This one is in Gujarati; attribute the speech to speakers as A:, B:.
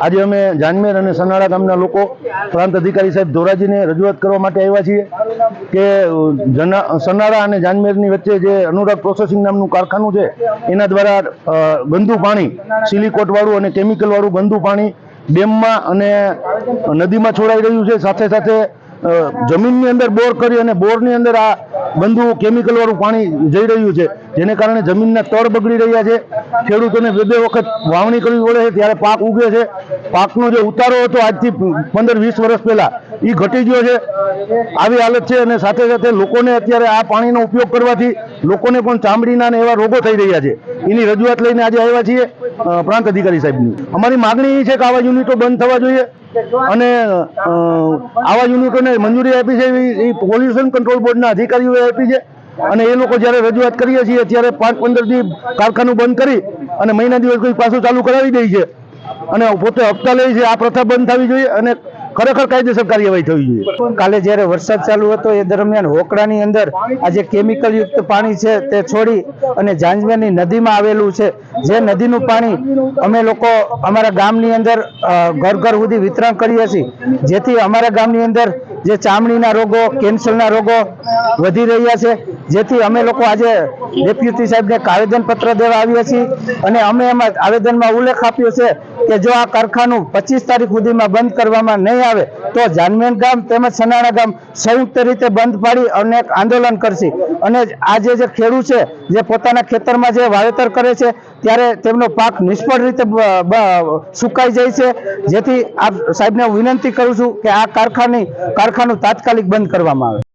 A: આજે અમે જાનમેર અને સનાળા ગામના લોકો પ્રાંત અધિકારી સાહેબ ધોરાજીને રજૂઆત કરવા માટે આવ્યા છીએ કે સનાળા અને જાનમેરની વચ્ચે જે અનુરાગ પ્રોસેસિંગ નામનું કારખાનું છે, એના દ્વારા ગંદુ પાણી, સિલિકોટવાળું અને કેમિકલવાળું ગંદુ પાણી ડેમમાં અને નદીમાં છોડાઈ રહ્યું છે. સાથે સાથે જમીનની અંદર બોર કરી અને બોરની અંદર આ ગંદુ કેમિકલવાળું પાણી જઈ રહ્યું છે, જેને કારણે જમીનના તળ બગડી રહ્યા છે. ખેડૂતોને બે બે વખત વાવણી કરવી પડે છે, ત્યારે પાક ઉગે છે. પાકનો જે ઉતારો હતો આજથી પંદર વીસ વર્ષ પહેલા એ ઘટી ગયો છે. આવી હાલત છે અને સાથે સાથે લોકોને અત્યારે આ પાણીનો ઉપયોગ કરવાથી લોકોને પણ ચામડીના ને એવા રોગો થઈ રહ્યા છે. એની રજૂઆત લઈને આજે આવ્યા છીએ પ્રાંત અધિકારી સાહેબની. અમારી માગણી એ છે કે આવા યુનિટો બંધ થવા જોઈએ અને આવા યુનિટોને મંજૂરી આપી છે એ પોલ્યુશન કંટ્રોલ બોર્ડના અધિકારીઓએ આપી છે. અને એ લોકો જ્યારે રજૂઆત કરીએ છીએ, ત્યારે પાંચ પંદર દી કારખાનું બંધ કરી અને મહિના દિવસ કોઈ પાછું ચાલુ કરાવી દે છે. અને પોતે હપ્તા લે છે, આ પ્રથા બંધ થવી જોઈએ અને ખરેખર કાયદેસર કાર્યવાહી થવી જોઈએ.
B: કાલે જ્યારે વરસાદ ચાલુ હતો એ દરમિયાન હોકડાની અંદર આ જે કેમિકલ યુક્ત પાણી છે તે છોડી અને જાંજમેરની નદીમાં આવેલું છે. જે નદીનું પાણી અમે લોકો અમારા ગામની અંદર ઘર ઘર સુધી વિતરણ કરીએ છીએ. જેથી અમારા ગામની અંદર જે ચામડીના રોગો કેન્સરના રોગો વધી રહ્યા છે. જેથી અમે લોકો આજે ડેપ્યુટી સાહેબને આવેદનપત્ર દેવા આવ્યા છીએ અને અમે એમાં આવેદનમાં ઉલ્લેખ આપ્યો છે કે જો આ કારખાનું પચીસ તારીખ સુધીમાં બંધ કરવામાં નહીં આવે, તો જાનમેન ગામ તેમજ સનાણા ગામ સંયુક્ત રીતે બંધ પાડી અને આંદોલન કરશે. અને આજે જે ખેડૂત છે, જે પોતાના ખેતરમાં જે વાવેતર કરે છે, ત્યારે તેમનો પાક નિષ્ફળ રીતે સુકાઈ જાય છે. જેથી આપ સાહેબને હું વિનંતી કરું છું કે આ કારખાની કારખાનું તાત્કાલિક બંધ કરવામાં આવે.